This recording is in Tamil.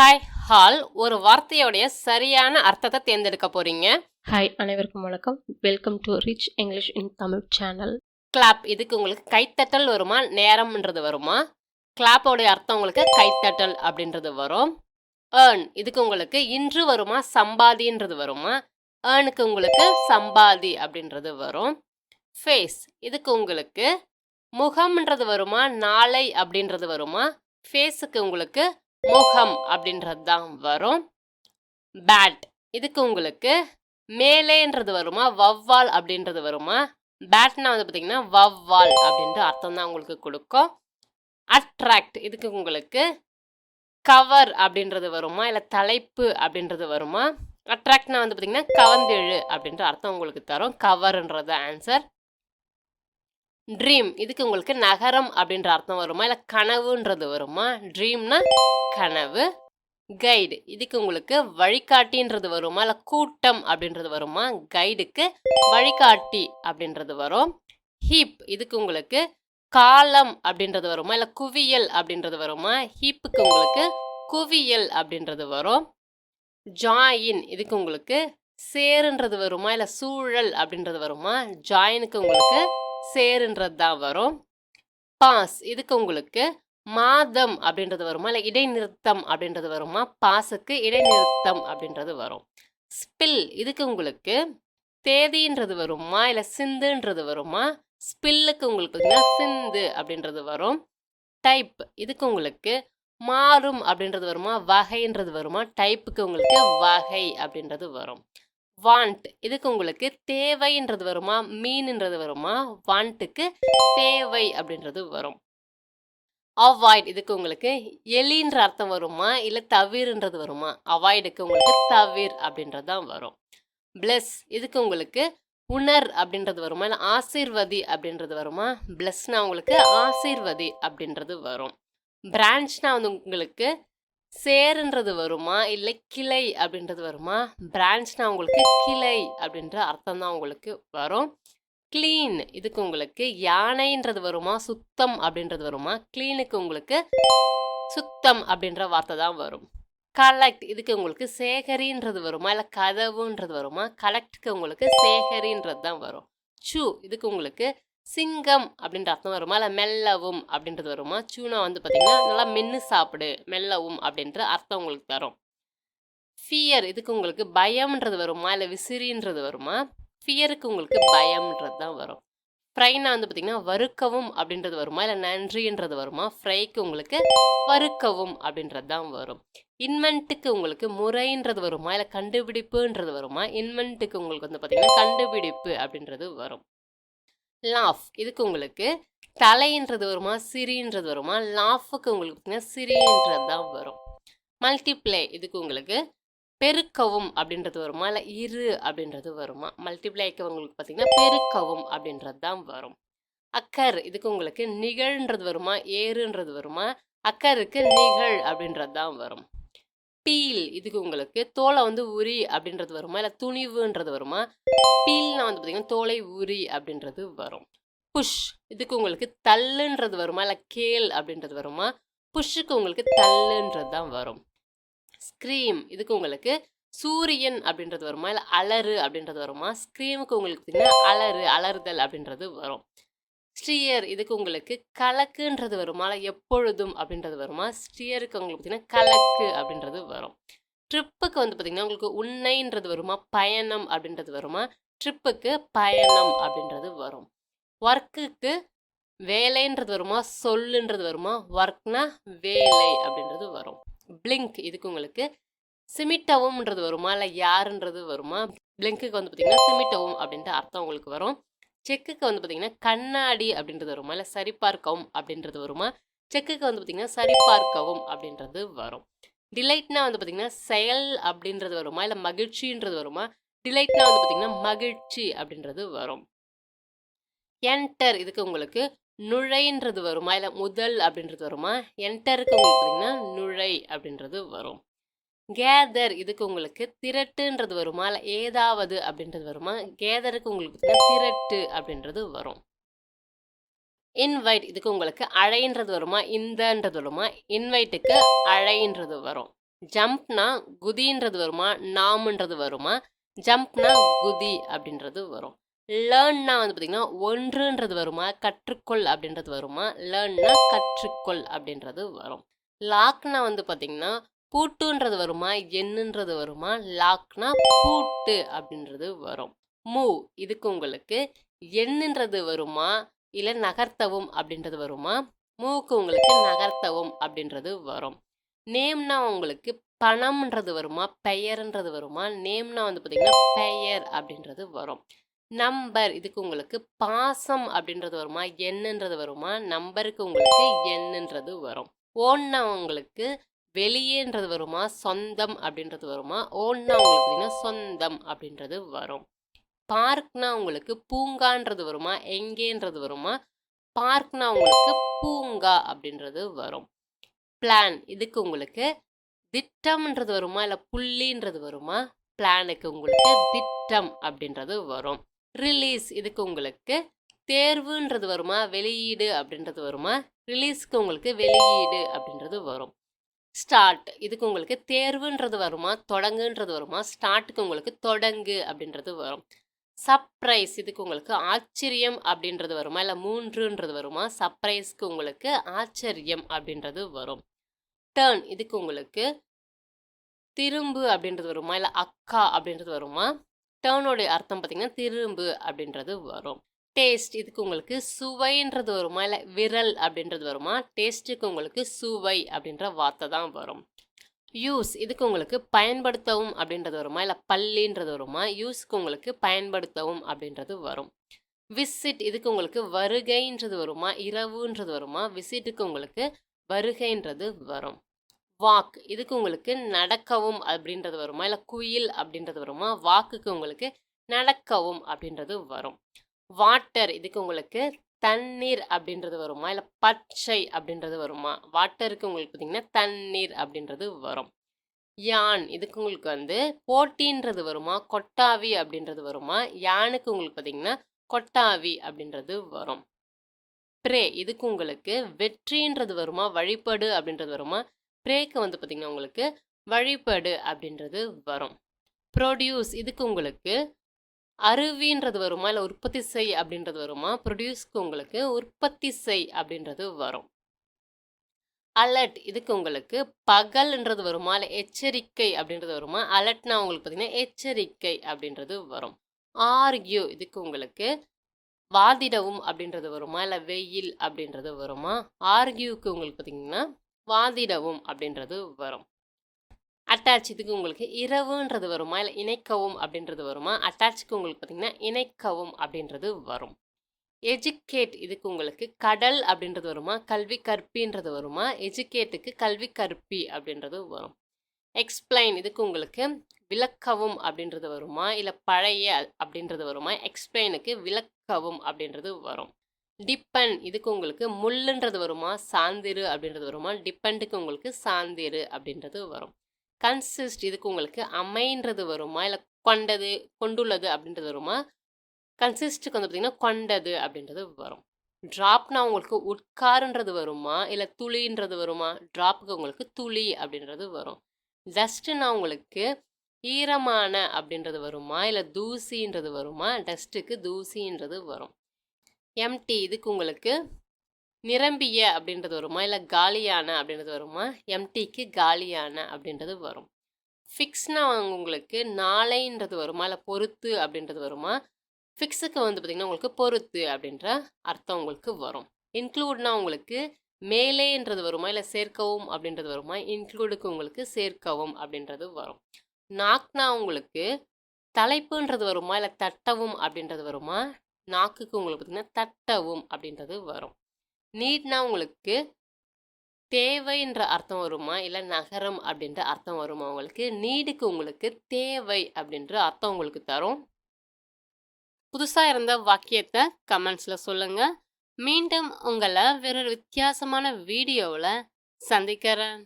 ஹாய் ஹால் ஒரு வார்த்தையோடைய சரியான அர்த்தத்தை தேர்ந்தெடுக்க போறீங்க. ஹாய் அனைவருக்கும் வணக்கம். Welcome to rich English in Tamil channel clap இதுக்கு உங்களுக்கு கைத்தட்டல் வருமா? நேரம்ன்றது வருமா? கிளாப்போடைய அர்த்தம் உங்களுக்கு கைத்தட்டல் அப்படின்றது வரும். ஏர்ன் இதுக்கு உங்களுக்கு இன்று வருமா? சம்பாதின்றது வருமா? ஏர்னுக்கு உங்களுக்கு சம்பாதி அப்படின்றது வரும். ஃபேஸ் இதுக்கு உங்களுக்கு முகம்ன்றது வருமா? நாளை அப்படின்றது வருமா? ஃபேஸுக்கு உங்களுக்கு முகம் அப்படின்றது தான் வரும். பேட் இதுக்கு உங்களுக்கு மேலேன்றது வருமா வவ்வால் அப்படின்றது வருமா? பேட்னா வந்து பார்த்தீங்கன்னா வவ்வால் அப்படின்ற அர்த்தம் தான் உங்களுக்கு கொடுக்கும். அட்ராக்ட் இதுக்கு உங்களுக்கு கவர் அப்படின்றது வருமா இல்லை தலைப்பு அப்படின்றது வருமா? அட்ராக்ட்னா வந்து பார்த்தீங்கன்னா கவர்ந்தெழு அப்படின்ற அர்த்தம் உங்களுக்கு தரும். கவர்ன்றது ஆன்சர் ட்ரீம் இதுக்கு உங்களுக்கு நகரம் அப்படின்ற அர்த்தம் வருமா? இல்லை கனவுன்றது வருமா? ட்ரீம்னா கனவு. கைடு இதுக்கு உங்களுக்கு வழிகாட்டின்றது வருமா? இல்லை கூட்டம் அப்படின்றது வருமா? கைடுக்கு வழிகாட்டி அப்படின்றது வரும். ஹீப் இதுக்கு உங்களுக்கு காலம் அப்படின்றது வருமா? இல்லை குவியல் அப்படின்றது வருமா? ஹீப்புக்கு உங்களுக்கு குவியல் அப்படின்றது வரும். ஜாயின் இதுக்கு உங்களுக்கு சேருன்றது வருமா? இல்லை சூழல் அப்படின்றது வருமா? ஜாயினுக்கு உங்களுக்கு சேருன்றது தான் வரும். பாஸ். இதுக்கு உங்களுக்கு மாதம் அப்படின்றது வருமா? இல்லை இடைநிறுத்தம் அப்படின்றது வருமா? பாஸுக்கு இடைநிறுத்தம் அப்படின்றது வரும். ஸ்பில். இதுக்கு உங்களுக்கு தேதின்றது வருமா? இல்லை சிந்துன்றது வருமா? ஸ்பில்லுக்கு உங்களுக்கு பார்த்தீங்கன்னா சிந்து அப்படின்றது வரும். டைப். இதுக்கு உங்களுக்கு மாறும் அப்படின்றது வருமா? வகைன்றது வருமா? டைப்புக்கு உங்களுக்கு வகை அப்படின்றது வரும். வாண்ட் இதுக்கு உங்களுக்கு தேவைன்றது வருமா? மீன்ன்றது வருமா? வாண்ட்டுக்கு தேவை அப்படின்றது வரும். அவாய்ட் இதுக்கு உங்களுக்கு எலின்ற அர்த்தம் வருமா? இல்லை தவிர்ன்றது வருமா? அவாய்டுக்கு உங்களுக்கு தவிர் அப்படின்றது தான் வரும். பிளஸ் இதுக்கு உங்களுக்கு உணர் அப்படின்றது வருமா? இல்லை ஆசீர்வதி அப்படின்றது வருமா? பிளஸ்னா உங்களுக்கு ஆசீர்வதி அப்படின்றது வரும். பிரான்ச்னா வந்து உங்களுக்கு சேருன்றது வருமா? இல்லை கிளை அப்படின்றது வருமா? பிரான்ச்னா உங்களுக்கு கிளை அப்படின்ற அர்த்தம் தான் உங்களுக்கு வரும். கிளீன் இதுக்கு உங்களுக்கு யானைன்றது வருமா? சுத்தம் அப்படின்றது வருமா? க்ளீனுக்கு உங்களுக்கு சுத்தம் அப்படின்ற வார்த்தை தான் வரும். கலெக்ட் இதுக்கு உங்களுக்கு சேகரின்றது வருமா? இல்லை கதவுன்றது வருமா? கலெக்டுக்கு உங்களுக்கு சேகரின்றது தான் வரும். சூ இதுக்கு உங்களுக்கு சிங்கம் அப்படின்ற அர்த்தம் வருமா? இல்லை மெல்லவும் அப்படின்றது வருமா? சூனா வந்து பார்த்தீங்கன்னா நல்லா மென்று சாப்பிடு மெல்லவும் அப்படின்ற அர்த்தம் உங்களுக்கு தரும். ஃபியர் இதுக்கு உங்களுக்கு பயம்ன்றது வருமா? இல்லை விசிறின்றது வருமா? ஃபியருக்கு உங்களுக்கு பயம்ன்றது தான் வரும். ஃப்ரைனா வந்து பார்த்தீங்கன்னா வறுக்கவும் அப்படின்றது வருமா? இல்லை நன்றின்றது வருமா? ஃப்ரைக்கு உங்களுக்கு வறுக்கவும் அப்படின்றது தான் வரும். இன்வென்ட்டுக்கு உங்களுக்கு முறைன்றது வருமா? இல்லை கண்டுபிடிப்புன்றது வருமா? இன்வென்ட்டுக்கு உங்களுக்கு வந்து பார்த்தீங்கன்னா கண்டுபிடிப்பு அப்படின்றது வரும். லாஃப் இதுக்கு உங்களுக்கு. தலைன்றது வருமா? சிரின்றது வருமா? லாஃபுக்கு உங்களுக்கு பார்த்தீங்கன்னா சிரின்றது தான் வரும். மல்டிப்ளை இதுக்கு உங்களுக்கு. பெருக்கவும் அப்படின்றது வருமா? இல்லை இரு அப்படின்றது வருமா? மல்டிப்ளைக்கு உங்களுக்கு பார்த்தீங்கன்னா பெருக்கவும் அப்படின்றது தான் வரும். அக்கர் இதுக்கு உங்களுக்கு நிகழ்ன்றது வருமா? ஏறுன்றது வருமா? அக்கருக்கு நிகழ் அப்படின்றது தான் வரும். பீல் இதுக்கு உங்களுக்கு தோலை வந்து உரி அப்படின்றது வருமா? இல்லை துணிவுன்றது வருமா? பீல்னா வந்து பார்த்தீங்கன்னா தோலை உரி அப்படின்றது வரும். புஷ் இதுக்கு உங்களுக்கு தள்ளுன்றது வருமா? இல்லை கேள் அப்படின்றது வருமா? புஷ்ஷுக்கு உங்களுக்கு தள்ளுன்றது தான் வரும். ஸ்க்ரீம் இதுக்கு உங்களுக்கு சூரியன் அப்படின்றது வருமா? இல்லை அலறு அப்படின்றது வருமா? ஸ்க்ரீமுக்கு உங்களுக்கு பார்த்தீங்கன்னா அலறு அலறுதல் அப்படின்றது வரும். ஸ்ரீயர் இதுக்கு உங்களுக்கு கலக்குன்றது வருமா? இல்லை எப்பொழுதும் அப்படின்றது வருமா? ஸ்ரீயருக்கு உங்களுக்கு பார்த்தீங்கன்னா கலக்கு அப்படின்றது வரும். ட்ரிப்புக்கு வந்து பார்த்தீங்கன்னா உங்களுக்கு உண்மைன்றது வருமா? பயணம் அப்படின்றது வருமா? ட்ரிப்புக்கு பயணம் அப்படின்றது வரும். ஒர்க்குக்கு வேலைன்றது வருமா? சொல்லுன்றது வருமா? ஒர்க்னா வேலை அப்படின்றது வரும். பிளிங்க் இதுக்கு உங்களுக்கு சிமிட்டவும்ன்றது வருமா? இல்லை யாருன்றது வருமா? பிளிங்க்குக்கு வந்து பார்த்தீங்கன்னா சிமிட்டவும் அப்படின்ற அர்த்தம் உங்களுக்கு வரும். செக்குக்கு வந்து பார்த்தீங்கன்னா கண்ணாடி அப்படின்றது வருமா? இல்லை சரிபார்க்கவும் அப்படின்றது வருமா? செக்குக்கு வந்து பார்த்தீங்கன்னா சரிபார்க்கவும் அப்படின்றது வரும். டிலைட்னா வந்து பார்த்தீங்கன்னா செயல் அப்படின்றது வருமா? இல்லை மகிழ்ச்சின்றது வருமா? டிலைட்னா வந்து பார்த்தீங்கன்னா மகிழ்ச்சி அப்படின்றது வரும். என்டர் இதுக்கு உங்களுக்கு நுழைன்றது வருமா? இல்லை முதல் அப்படின்றது வருமா? என்டருக்கு உங்களுக்கு பார்த்தீங்கன்னா நுழை அப்படின்றது வரும். கேதர் இதுக்கு உங்களுக்கு திரட்டுன்றது வருமா? இல்லை ஏதாவது அப்படின்றது வருமா? கேதருக்கு உங்களுக்கு திரட்டு அப்படின்றது வரும். இன்வைட் இதுக்கு உங்களுக்கு அழைன்றது வருமா? இந்தன்றது வருமா? இன்வைட்டுக்கு அழைன்றது வரும். ஜம்ப்னா குதின்றது வருமா? நாம்ன்றது வருமா? ஜம்ப்னா குதி அப்படின்றது வரும். லேர்ன்னா வந்து பார்த்திங்கன்னா ஒன்றுன்றது வருமா? கற்றுக்கொள் அப்படின்றது வருமா? லேர்ன்னா கற்றுக்கொள் அப்படின்றது வரும். லாக்னா வந்து பார்த்திங்கன்னா பூட்டுன்றது வருமா? என்னன்றது வருமா? லாக்னா பூட்டு அப்படின்றது வரும். மூவ் இதுக்கு உங்களுக்கு என்னன்றது வருமா? இல்லை நகர்த்தவும் அப்படின்றது வருமா? மூவுக்கு உங்களுக்கு நகர்த்தவும் அப்படின்றது வரும். நேம்னா உங்களுக்கு பணம்ன்றது வருமா? பெயர்ன்றது வருமா? நேம்னா வந்து பார்த்தீங்கன்னா பெயர் அப்படின்றது வரும். நம்பர் இதுக்கு உங்களுக்கு பாசம் அப்படின்றது வருமா? என்னன்றது வருமா? நம்பருக்கு உங்களுக்கு என்னன்றது வரும். ஓன்னா உங்களுக்கு வெளியேன்றது வருமா? சொந்தம் அப்படின்றது வருமா? ஓன்னா உங்களுக்கு பார்த்தீங்கன்னா சொந்தம் அப்படின்றது வரும். பார்க்னா உங்களுக்கு பூங்கான்றது வருமா? எங்கேன்றது வருமா? பார்க்னா உங்களுக்கு பூங்கா அப்படின்றது வரும். பிளான் இதுக்கு உங்களுக்கு திட்டம்ன்றது வருமா? இல்லை புள்ளின்றது வருமா? பிளானுக்கு உங்களுக்கு திட்டம் அப்படின்றது வரும். ரிலீஸ் இதுக்கு உங்களுக்கு தேர்வுன்றது வருமா? வெளியீடு அப்படின்றது வருமா? ரிலீஸ்க்கு உங்களுக்கு வெளியீடு அப்படின்றது வரும். ஸ்டார்ட். இதுக்கு உங்களுக்கு தேர்வுன்றது வருமா? தொடங்குன்றது வருமா? ஸ்டார்ட்டுக்கு உங்களுக்கு தொடங்கு அப்படின்றது வரும். சர்ப்ரைஸ் இதுக்கு உங்களுக்கு ஆச்சரியம் அப்படின்றது வருமா? இல்லை மூன்றுன்றது வருமா? சர்ப்ரைஸ்க்கு உங்களுக்கு ஆச்சரியம் அப்படின்றது வரும். டேர்ன் இதுக்கு உங்களுக்கு திரும்பு அப்படின்றது வருமா? இல்லை அக்கா அப்படின்றது வருமா? டேர்னோடைய அர்த்தம் பார்த்திங்கன்னா திரும்பு அப்படின்றது வரும். டேஸ்ட் இதுக்கு உங்களுக்கு சுவைன்றது வருமா? இல்லை விரல் அப்படின்றது வருமா? டேஸ்ட்டுக்கு உங்களுக்கு சுவை அப்படின்ற வார்த்தை தான் வரும். யூஸ் இதுக்கு உங்களுக்கு பயன்படுத்தவும் அப்படின்றது வருமா? இல்லை பள்ளின்றது வருமா? யூஸ்க்கு உங்களுக்கு பயன்படுத்தவும் அப்படின்றது வரும். விசிட் இதுக்கு உங்களுக்கு வருகைன்றது வருமா? இரவுன்றது வருமா? விசிட்டுக்கு உங்களுக்கு வருகைன்றது வரும். வாக் இதுக்கு உங்களுக்கு நடக்கவும் அப்படின்றது வருமா? இல்லை குயில் அப்படின்றது வருமா? வாக்குக்கு உங்களுக்கு நடக்கவும் அப்படின்றது வரும். வாட்டர் இதுக்கு உங்களுக்கு தண்ணீர் அப்படின்றது வருமா? இல்லை பச்சை அப்படின்றது வருமா? வாட்டருக்கு உங்களுக்கு பார்த்தீங்கன்னா தண்ணீர் அப்படின்றது வரும். யான் இதுக்கு உங்களுக்கு வந்து போட்டின்றது வருமா? கொட்டாவி அப்படின்றது வருமா? யானுக்கு உங்களுக்கு பார்த்தீங்கன்னா கொட்டாவி அப்படின்றது வரும். ப்ரே இதுக்கு உங்களுக்கு வெற்றின்றது வருமா? வழிபடு அப்படின்றது வருமா? ப்ரேக்கு வந்து பார்த்தீங்கன்னா உங்களுக்கு வழிபடு அப்படின்றது வரும். ப்ரொடியூஸ் இதுக்கு உங்களுக்கு அருவின்றது வருமா? இல்லை உற்பத்தி செய் அப்படின்றது வருமா? ப்ரொடியூஸ்க்கு உங்களுக்கு உற்பத்தி செய் அப்படின்றது வரும். அலர்ட் இதுக்கு உங்களுக்கு பகல்ன்றது வருமா? இல்லை எச்சரிக்கை அப்படின்றது வருமா? அலர்ட்னா உங்களுக்கு பார்த்தீங்கன்னா எச்சரிக்கை அப்படின்றது வரும். ஆர்கியூ இதுக்கு உங்களுக்கு வாதிடவும் அப்படின்றது வருமா? இல்லை வெயில் அப்படின்றது வருமா? ஆர்கியூக்கு உங்களுக்கு பார்த்தீங்கன்னா வாதிடவும் அப்படின்றது வரும். அட்டாச் இதுக்கு உங்களுக்கு இரவுன்றது வருமா? இல்லை இணைக்கவும் அப்படின்றது வருமா? அட்டாச்சுக்கு உங்களுக்கு பார்த்திங்கன்னா இணைக்கவும் அப்படின்றது வரும். எஜுகேட் இதுக்கு உங்களுக்கு கடல் அப்படின்றது வருமா? கல்வி கற்பின்றது வருமா? எஜுகேட்டுக்கு கல்வி கற்பி அப்படின்றது வரும். எக்ஸ்பிளைன் இதுக்கு உங்களுக்கு விளக்கவும் அப்படின்றது வருமா? இல்லை பழைய அப்படின்றது வருமா? எக்ஸ்பிளைனுக்கு விளக்கவும் அப்படின்றது வரும். டிப்பன் இதுக்கு உங்களுக்கு முள்ளுன்றது வருமா? சாந்திரு அப்படின்றது வருமா? டிப்பெண்டுக்கு உங்களுக்கு சாந்திரு அப்படின்றது வரும். கன்சிஸ்ட் இதுக்கு உங்களுக்கு அமைன்றது வருமா? இல்லை கொண்டது கொண்டுள்ளது அப்படின்றது வருமா? கன்சிஸ்ட்டுக்கு வந்து பார்த்திங்கன்னா கொண்டது அப்படின்றது வரும். ட்ராப்னா உங்களுக்கு உட்காருன்றது வருமா? இல்லை துளின்றது வருமா? ட்ராப்புக்கு உங்களுக்கு துளி அப்படின்றது வரும். டஸ்ட்டுனா உங்களுக்கு ஈரமான அப்படின்றது வருமா? இல்லை தூசின்றது வருமா? டஸ்ட்டுக்கு தூசின்றது வரும். எம்டி இதுக்கு உங்களுக்கு நிரம்பிய அப்படின்றது வருமா? இல்லை காலியான அப்படின்றது வருமா? எம்டிக்கு காலியான அப்படின்றது வரும். ஃபிக்ஸ்னா உங்களுக்கு நாளைன்றது வருமா? இல்லை பொறுத்து அப்படின்றது வருமா? ஃபிக்ஸுக்கு வந்து பார்த்திங்கன்னா உங்களுக்கு பொறுத்து அப்படின்ற அர்த்தம் உங்களுக்கு வரும். இன்க்ளூட்னா உங்களுக்கு மேலேன்றது வருமா? இல்லை சேர்க்கவும் அப்படின்றது வருமா? இன்க்ளூடுக்கு உங்களுக்கு சேர்க்கவும் அப்படின்றது வரும். நாக்னா உங்களுக்கு தலைப்புன்றது வருமா? இல்லை தட்டவும் அப்படின்றது வருமா? நாக்குக்கு உங்களுக்கு பார்த்திங்கன்னா தட்டவும் அப்படின்றது வரும். நீட்னா உங்களுக்கு தேவைன்ற அர்த்தம் வருமா? இல்லை நகரம் அப்படின்ற அர்த்தம் வருமா உங்களுக்கு? நீடுக்கு உங்களுக்கு தேவை அப்படின்ற அர்த்தம் உங்களுக்கு தரும். புதுசாக இருந்த வாக்கியத்தை கமெண்ட்ஸில் சொல்லுங்கள் மீண்டும் உங்களை வேறொரு வித்தியாசமான வீடியோவில் சந்திக்கிறேன்.